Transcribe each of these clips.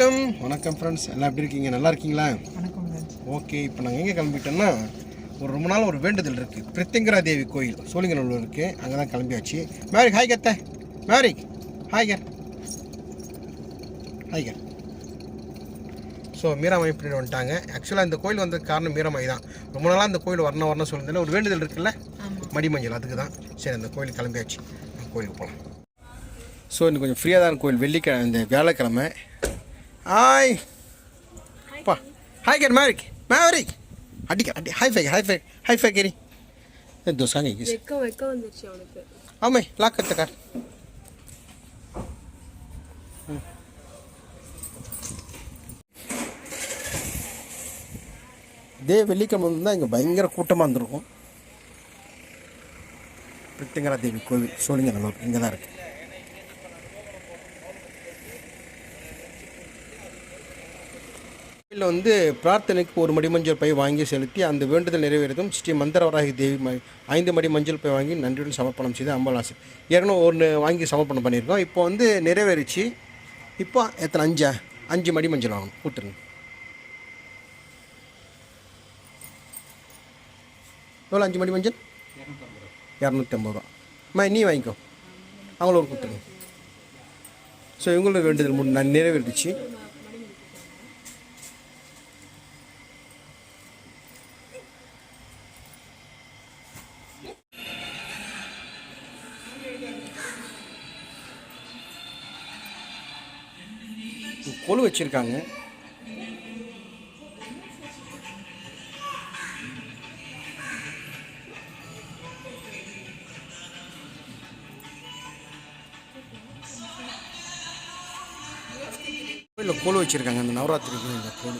வணக்கம். வணக்கம் ஃப்ரெண்ட்ஸ் எல்லாம் எப்படி இருக்கீங்க? நல்லா இருக்கீங்களா? ஓகே இப்போ நாங்கள் எங்கே கிளம்பிட்டோம்னா ஒரு ரொம்ப நாள் ஒரு வேண்டுதல் இருக்குது பிரித்திங்கரா தேவி கோயில். சோழிங்கநல்லூர் இருக்குது அங்கே தான் கிளம்பியாச்சு. மேரிக் ஹாய் கத்த மேரிக் ஹாய் கர். ஹாய் கர். ஸோ மீராமாய் இப்படி வந்துட்டாங்க. ஆக்சுவலாக இந்த கோயில் வந்ததுக்கு காரணம் மீராமாய் தான். ரொம்ப நாளாக இந்த கோயில் வரணும் வரணும் சொல்லுறதுல ஒரு வேண்டுதல் இருக்குல்ல? மடிமஞ்சள் அதுக்கு தான் சரி அந்த கோயில் கிளம்பியாச்சு. அந்த கோயிலுக்கு போகலாம் ஸோ இன்னும் கொஞ்சம் ஃப்ரீயாக தான் கோயில் வெள்ளிக்கிழமை இந்த வியாழக்கிழமை. ஹாய் அப்பா ஹாய் கேர் மேரிக் மேரிக் அடிக்க அடி high five high five high five carry தோசாங்க வெக்க வெக்க வந்துருச்சு அவனுக்கு. ஆமே லாக் கத்த கார் இதே வெள்ளிக்கிழமை தான் இங்கே பயங்கர கூட்டமாக இருந்திருக்கும். பிரித்திங்கரா தேவி கோவில் சோழிங்கநல்லூர் இங்கே தான் இருக்குது கோயிலில் வந்து பிரார்த்தனைக்கு ஒரு மடி மஞ்சள் பை வாங்கி செலுத்தி அந்த வேண்டுதல் நிறைவேறதும் ஸ்ரீ மந்திரவராகி தேவி ஐந்து மடி மஞ்சள் பை வாங்கி நன்றியுடன் சமர்ப்பணம் செய்து அம்பலாசி ஏற்கனவே ஒன்று வாங்கி சமர்ப்பணம் பண்ணியிருக்கோம். இப்போ வந்து நிறைவேறிச்சு. இப்போ எத்தனை? அஞ்சா? அஞ்சு மடி மஞ்சள் வாங்கணும். கூட்டுருங்க எவ்வளோ அஞ்சு மடி மஞ்சள் இரநூத்தி ஐம்பது ரூபா. அம்மா நீ வாங்கிக்கோ. அவங்கள ஒரு கொடுத்துருங்க ஸோ இவங்களோட வேண்டுதல் முன் கொலு வச்சுருக்காங்க. கோயிலில் கோலு வச்சுருக்காங்க. அந்த நவராத்திரிக்கு இந்த கோலு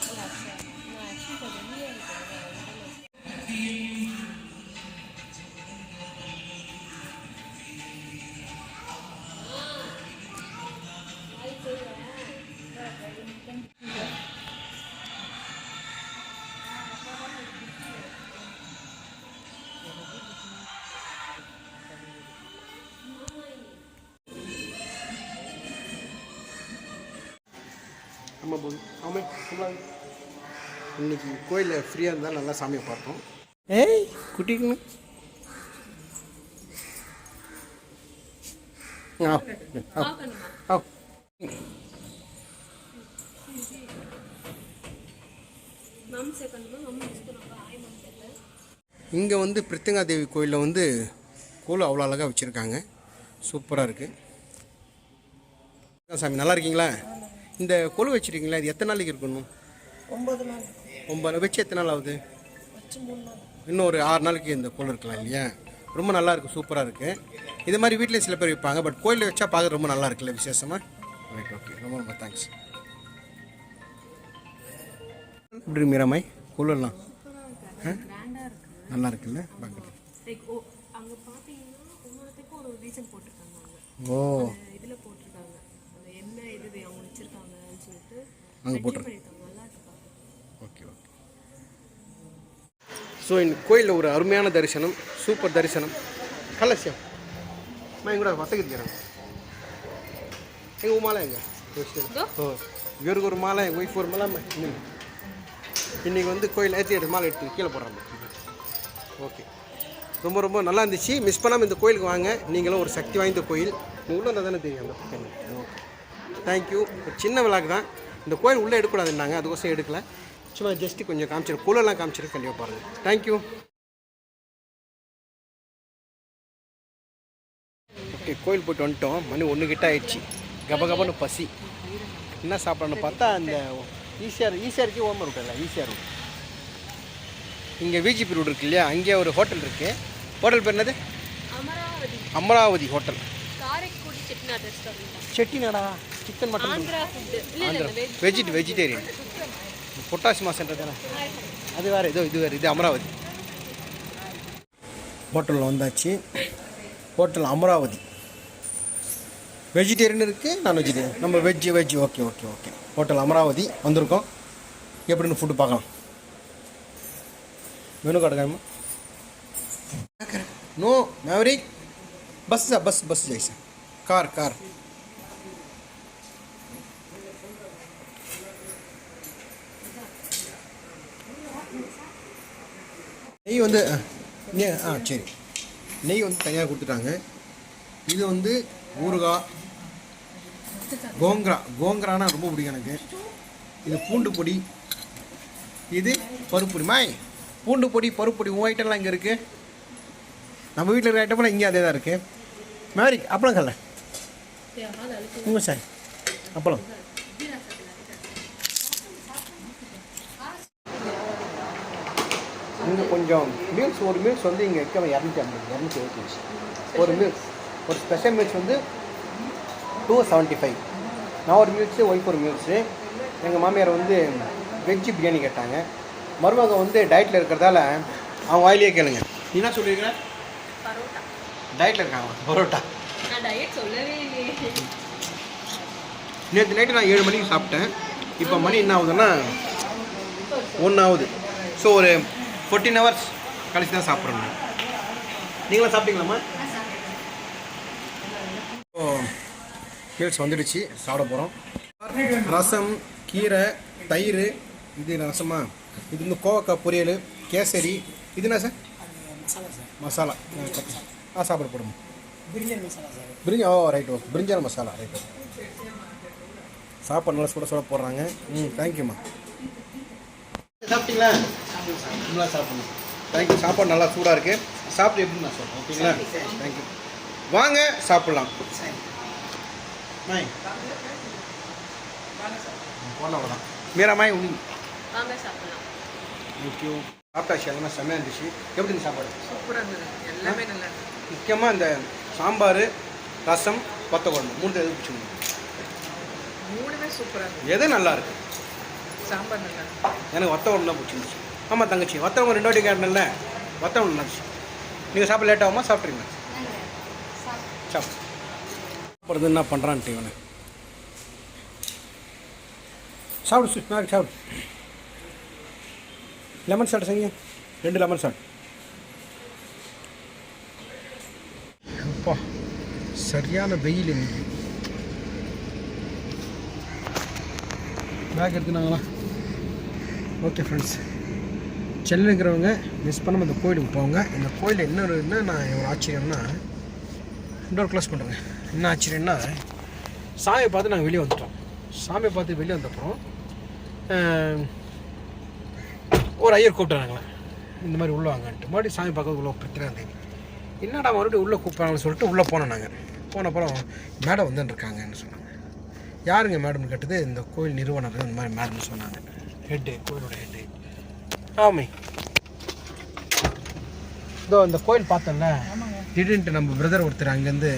ஆமாம் போது ஆமாம் இன்னைக்கு கோயிலில் ஃப்ரீயாக இருந்தால் நல்லா சாமியை பார்த்தோம். ஏய் குட்டிக்குன்னு. இங்கே வந்து பிரித்திங்கா தேவி கோயிலில் வந்து கோலம் அவ்வளோ அழகாக வச்சுருக்காங்க. சூப்பராக இருக்குது சாமி நல்லா இருக்கீங்களா? இந்த கொலு வச்சுருக்கீங்களா? இது எத்தனை நாளைக்கு இருக்கணும்? ஒம்பது நாள். ஒம்பது வச்சு எத்தனை நாள் ஆகுது? நாள். இன்னும் ஒரு ஆறு நாளைக்கு இந்த கோலம் இருக்கலாம் இல்லையா? ரொம்ப நல்லா இருக்குது சூப்பராக இருக்குது இது மாதிரி வீட்டில் சில பேர் வைப்பாங்க பட் கோயிலில் வச்சா பார்க்க ரொம்ப நல்லா இருக்குல்ல விசேஷமாக ரைட் ஓகே ரொம்ப ரொம்ப தேங்க்ஸ் எப்படி மீராமாய்? கோலம்லாம் ஆ? நல்லா இருக்குல்ல? பார்க்குறது ஓ அங்கே பார்த்தீங்கன்னா ஒவ்வொருத்துக்கும் ஒரு ரீசன் போட்டிருக்காங்க அவங்க ஓ இதில் போட்டிருக்காங்க அந்த என்ன இது அவங்க வச்சிருக்காங்கன்னு சொல்லிட்டு அங்கே போட்டுரு ஓகே ஓகே ஸோ இந்த கோயிலில் ஒரு அருமையான தரிசனம் சூப்பர் தரிசனம். கலசியம். அம்மா எங்கூட வத்தகிருக்கிறேன். எங்கள் உன் மாலை எங்க? ஓ இவருக்கு ஒரு மாலை எங்கள் ஒய்ஃப் ஒரு மாலை இன்றைக்கி வந்து கோயில் ஏற்றி எடுத்து மாலை எடுத்து கீழே போடுறாங்க. ஓகே ரொம்ப ரொம்ப நல்லா இருந்துச்சு. மிஸ் பண்ணாமல் இந்த கோயிலுக்கு வாங்க. நீங்களும் ஒரு சக்தி வாய்ந்த கோயில். உள்ள இருந்தால் தானே தெரியும். அந்த பக்கம். ஓகே தேங்க்யூ ஒரு சின்ன விழாக்கு தான். இந்த கோயில் உள்ளே எடுக்கக்கூடாதுன்னாங்க அதுக்கோசம் எடுக்கல. சும்மா ஜஸ்ட்டு கொஞ்சம் காமிச்சிரு புலெல்லாம் காமிச்சிரு கண்டிப்பாக பாருங்கள் தேங்க்யூ ஓகே கோயில் போயிட்டு வந்துட்டோம். மணி ஒன்று கிட்ட ஆயிடுச்சு. கபகபன்னு பசி. என்ன சாப்பிடணும்னு பார்த்தா அந்த ஈஸியாக ஈஸியாருக்கு ஓமர் விட்டல ஈஸியாக இருக்கும் இங்கே விஜிபி ரோடு இருக்கு இல்லையா? அங்கே ஒரு ஹோட்டல் இருக்குது ஹோட்டல் பேர் என்னது? அமராவதி. ஹோட்டல் செட்டிநாடு ரெஸ்டாரண்ட் செட்டிநாடா? சிக்கன் மட்டன் ஆந்திரா ஃபுட் இல்ல வெஜிட் வெஜிடேரியன் பொட்டாசி மாசன்றதானே அது வேறு ஏதோ இது வேற இது அமராவதி. ஹோட்டலில் வந்தாச்சு. ஹோட்டல் அமராவதி. வெஜிடேரியன் இருக்குது நான் வெஜிடேரியன் நம்ம veg veg okay okay okay hotel Amaravati வந்திருக்கோம். எப்படின்னு ஃபுட்டு பார்க்கலாம். மெனு காட்டுக்காம நோ மேவரி பஸ் பஸ் பஸ் ஜெய்சன் கார் கார். நெய் வந்து ஆ சரி. நெய் வந்து தனியாக கொடுத்துட்டாங்க. இது வந்து ஊறுகாய் கோங்கரா. கோங்கரானா ரொம்ப பிடிக்கும் எனக்கு. இது பூண்டு பொடி. இது பருப்பு மாய் பூண்டு பொடி பருப்பு பொடி உன் ஐட்டம்லாம் இங்கே இருக்குது நம்ம வீட்டில் இருக்கிற ஐட்டம்லாம் இங்கே அதே தான் இருக்குது மேரிக் அப்புறம் கல்லை. சார் அப்பளம். இங்கே கொஞ்சம் மீல்ஸ் ஒரு மீல்ஸ் வந்து இங்கே வைக்க இரநூத்தி ஐம்பது இரநூத்தி எழுபத்தஞ்சி ஒரு மீல்ஸ் ஒரு ஸ்பெஷல் மீல்ஸ் வந்து டூ செவன்ட்டி ஃபைவ் நான் ஒரு மீல்ஸு ஒய்ஃப் ஒரு மீல்ஸு எங்கள் மாமியார் வந்து வெஜ்ஜு பிரியாணி கேட்டாங்க. மருமக வந்து டயட்டில் இருக்கிறதால அவங்க வாயிலேயே கேளுங்க. நீ என்ன சொல்லியிருக்கிற பரோட்டா. டயட்டில் இருக்காங்க பரோட்டா. நான் டயட் சொல்லவே இல்லையே. நேற்று நைட்டு நான் ஏழு மணிக்கு சாப்பிட்டேன். இப்போ மணி என்ன ஆகுதுன்னா ஒன்று ஆகுது. ஸோ ஒரு ஃபோர்டீன் ஹவர்ஸ் கழிச்சு தான் சாப்பிட்றேன் நான் நீங்களும் சாப்பிட்டீங்களாம்மா? ஓ மீல்ஸ் வந்துடுச்சு. சாப்பிட போகிறோம் ரசம் கீரை தயிர் இது ரசமா? இது வந்து கோவக்காய் பொரியல் கேசரி. இது என்ன சார்? மசாலா ஆ சாப்பிட போடுமா பிரிஞ்சி ஓ ரைட் ஓகே பிரிஞ்சால் மசாலா ரைட் ஓகே சாப்பாடு நல்லா சுட சுட போடுறாங்க. ம் தேங்க்யூம்மா சாப்பிட்டீங்களா? நல்லா சாப்பிடணும். தேங்க்யூ சாப்பாடு நல்லா சூடாக இருக்குது சாப்பிட்டு எப்படி நான் சொல்கிறேன் ஓகேங்களா? தேங்க்யூ வாங்க சாப்பிட்லாம். போடலாம் அவ்வளோதான் மீரா மாய் உனி. வாங்க சாப்பிடலாம். தேங்க்யூ சாப்பிட்டாச்சு எல்லாமே செம்மையாக இருந்துச்சு. எப்படி இருந்துச்சு சாப்பாடு? சூப்பராக இருந்தது. எல்லாமே நல்லா முக்கியமாக இந்த சாம்பார் ரசம் கொத்த குழம்பு மூணு எது பிடிச்சிருந்தது மூணுமே சூப்பராக இருந்தது. எது நல்லா இருக்கு? சாம்பார் நல்லா எனக்கு வத்த குழம்பு தான் பிடிச்சிருந்துச்சு ஆமாம் தங்கச்சி வத்த குழம்பு ரெண்டு வாட்டி கேட்டேன்ல. வத்த குழம்பு நல்லாச்சு நீங்கள் சாப்பிட லேட் ஆகுமா? சாப்பிட்றீங்களா சாப்பிடு. சாப்பிட்றது என்ன பண்ணுறான்ட்டு இவனை? சாப்பிடு சு நாளைக்கு சாப்பிடு. லெமன் சாட் செய்யுங்க ரெண்டு லெமன் சாட் அப்பா சரியான வெயில் இன்னைக்கு. பேக் எடுத்துனாங்களா? ஓகே ஃப்ரெண்ட்ஸ் சென்னையில் இருக்கிறவங்க மிஸ் பண்ணாமல் இந்த கோயிலுக்கு போங்க. இந்த கோயில் இன்னொரு என்ன நான் ஒரு ஆச்சரியம்னா இன்னொரு க்ளோஸ் பண்ணுறேங்க என்ன ஆச்சரியம்னா சாமியை பார்த்து நாங்கள் வெளியே வந்துட்டோம். சாமியை பார்த்து வெளியே வந்தப்புறம் ஒரு ஐயர் கூப்பிட்டாங்களே இந்த மாதிரி உள்ளே வாங்கன்ட்டு. மறுபடியும் சாமி பார்க்கறதுக்குள்ள பிரச்சனை இருந்தது என்னடா மறுபடியும் உள்ளே கூப்பிட்றாங்கன்னு சொல்லிட்டு உள்ளே போனோம் நாங்கள் போன அப்புறம் மேடம் வந்துட்டுருக்காங்கன்னு சொன்னாங்க. யாருங்க மேடம்னு கேட்டது? இந்த கோயில் நிறுவனர் இந்த மாதிரி மேடம்னு சொன்னாங்க. ஹெட்டு கோயிலோட ஹெட்டு ஆமை. இதோ இந்த கோயில் பார்த்தோம்ல திடீர்னுட்டு நம்ம பிரதர் ஒருத்தர் அங்கேருந்து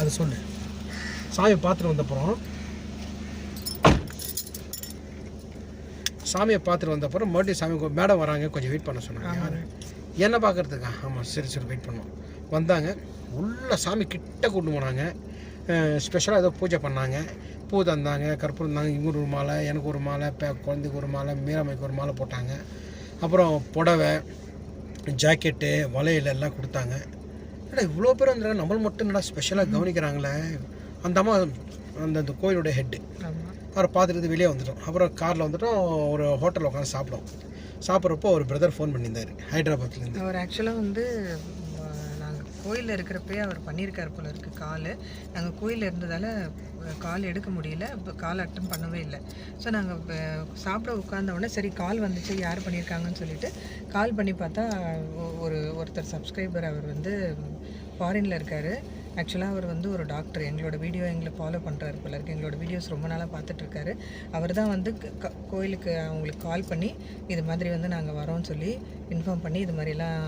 அது சொல்லு. சாமி பார்த்துட்டு வந்தப்புறம் சாமியை பார்த்துட்டு வந்தப்புறம் மறுபடியும் சாமி மேடம் வராங்க கொஞ்சம் வெயிட் பண்ண சொன்னாங்க. என்ன பார்க்கறதுக்கா? ஆமாம் சரி சரி வெயிட் பண்ணோம் வந்தாங்க. உள்ள சாமி கிட்ட கொண்டு போனாங்க. ஸ்பெஷலாக ஏதோ பூஜை பண்ணாங்க. பூ தந்தாங்க கற்பூரம் தந்தாங்க. இங்கே ஒரு மாலை எனக்கு ஒரு மாலை பே குழந்தைக்கு ஒரு மாலை மீராமைக்கு ஒரு மாலை போட்டாங்க. அப்புறம் புடவை ஜாக்கெட்டு வளையல் எல்லாம் கொடுத்தாங்க. ஏடா இவ்வளோ பேர் வந்துருக்காங்க? நம்மள மட்டும் என்னடா ஸ்பெஷலாக கவனிக்கிறாங்களே? அந்த அம்மா அந்த அந்த கோயிலோட ஹெட்டு அப்புறம் அவரை பார்த்துட்டு வெளியே வந்துட்டோம். அப்புறம் காரில் வந்துட்டோம். ஒரு ஹோட்டலில் உட்காந்து சாப்பிட்டோம். சாப்பிட்றப்போ ஒரு பிரதர் ஃபோன் பண்ணியிருந்தார். ஹைதராபாத்லேருந்து அவர் ஆக்சுவலாக வந்து நாங்கள் கோயிலில் இருக்கிறப்பே அவர் பண்ணியிருக்காரு போல இருக்கு கால். நாங்கள் கோயிலில் இருந்ததால் கால் எடுக்க முடியல. இப்போ கால் அட்டன் பண்ணவே இல்லை. ஸோ நாங்கள் சாப்பிட உட்கார்ந்த உடனே சரி கால் வந்துச்சு யார் பண்ணியிருக்காங்கன்னு சொல்லிட்டு கால் பண்ணி பார்த்தா ஒ- ஒரு ஒருத்தர் சப்ஸ்கிரைபர் அவர் வந்து ஃபாரினில் இருக்கார். ஆக்சுவலாக அவர் வந்து ஒரு டாக்டர் எங்களோட வீடியோ எங்களை ஃபாலோ பண்ணுறாரு போல இருக்கு. எங்களோட வீடியோஸ் ரொம்ப நாளாக பார்த்துட்ருக்காரு. அவர் தான் வந்து கோயிலுக்கு அவங்களுக்கு கால் பண்ணி இது மாதிரி வந்து நாங்கள் வரோம்னு சொல்லி இன்ஃபார்ம் பண்ணி இது மாதிரிலாம்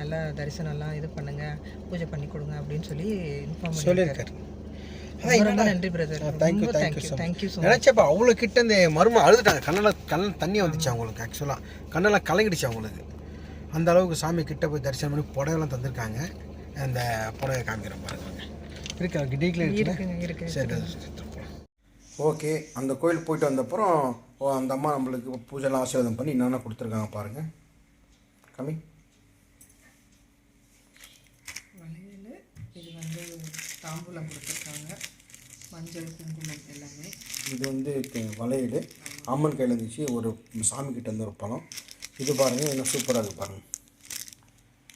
நல்லா தரிசனம்லாம் இது பண்ணுங்க பூஜை பண்ணி கொடுங்க அப்படின்னு சொல்லி இன்ஃபார்ம் பண்ணி சொல்லியிருக்காரு. ரொம்ப ரொம்ப நன்றி பிரதர் தேங்க்யூ ரொம்ப thank you thank you thank you so நினச்சப்ப அவ்வளோ கிட்ட இந்த மரும அழுதுட்டாங்க. கண்ணில் கண்ணில் தண்ணி வந்துச்சு அவங்களுக்கு ஆக்சுவலாக கண்ணெல்லாம் கலங்கிடுச்சு அவங்களுக்கு. அந்த அளவுக்கு சாமி கிட்ட போய் தரிசனம் பண்ணி புடவைலாம் தந்திருக்காங்க. அந்த புடவை காமிக்கிறேன் பாருங்க இருக்கு அவருக்கு இருக்குங்க இருக்கு சரி ஓகே அந்த கோயில் போயிட்டு வந்தப்புறம் ஓ அந்த அம்மா நம்மளுக்கு பூஜைலாம் ஆசீர்வாதம் பண்ணி என்னென்ன கொடுத்துருக்காங்க பாருங்கள் கம்மி. வளையல் இது வந்து தாம்பூலம் கொடுத்துருக்காங்க. மஞ்சள் குங்குமம் எல்லாமே. இது வந்து வளையல். அம்மன் கையில் இருந்துச்சு ஒரு சாமி கிட்ட இருந்து ஒரு பழம். இது பாருங்கள் இன்னும் சூப்பராக இருக்குது பாருங்கள்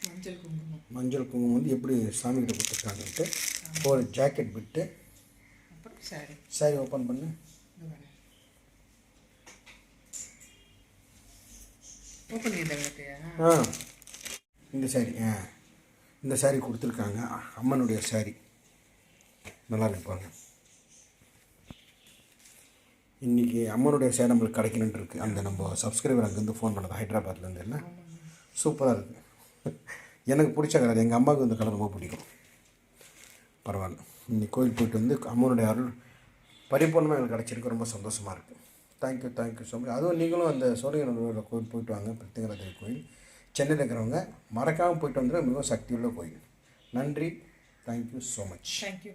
மஞ்சள் குங்குமம். மஞ்சள் குங்குமம் வந்து எப்படி சாமிகிட்ட கொடுத்துருக்காங்கன்ட்டு ஒரு ஜாக்கெட் விட்டு சாரி சாரி ஓப்பன் பண்ணு. ஆ. இந்த சாரி ஆ. இந்த சாரி கொடுத்துருக்காங்க. அம்மனுடைய சாரி நல்லா இருக்கு பாருங்க. இன்றைக்கி அம்மனுடைய சேர் நம்மளுக்கு கிடைக்கணுன்ட்டு இருக்கு. அந்த நம்ம சப்ஸ்கிரைபர் அங்கேருந்து ஃபோன் பண்ணது ஹைதராபாத்லேருந்து இல்லை சூப்பராக இருக்குது எனக்கு பிடிச்ச கலர். எங்கள் அம்மாவுக்கு இந்த கலர் ரொம்ப பிடிக்கும். பரவாயில்ல. இன்னைக்கு கோயில் போயிட்டு வந்து அம்மனுடைய அருள் பரிபூர்ணமாக எங்களுக்கு கிடச்சிருக்கு. ரொம்ப சந்தோஷமாக இருக்குது தேங்க்யூ தேங்க்யூ ஸோ மச் அதுவும் நீங்களும் அந்த சோழிங்கநல்லூரில் கோயில் போயிட்டு வாங்க. பிரத்யேகர கோயில். சென்னையில் இருக்கிறவங்க மறக்காமல் போயிட்டு வந்துடும் மிகவும் சக்தியுள்ள கோயில். நன்றி. Thank you so much thank you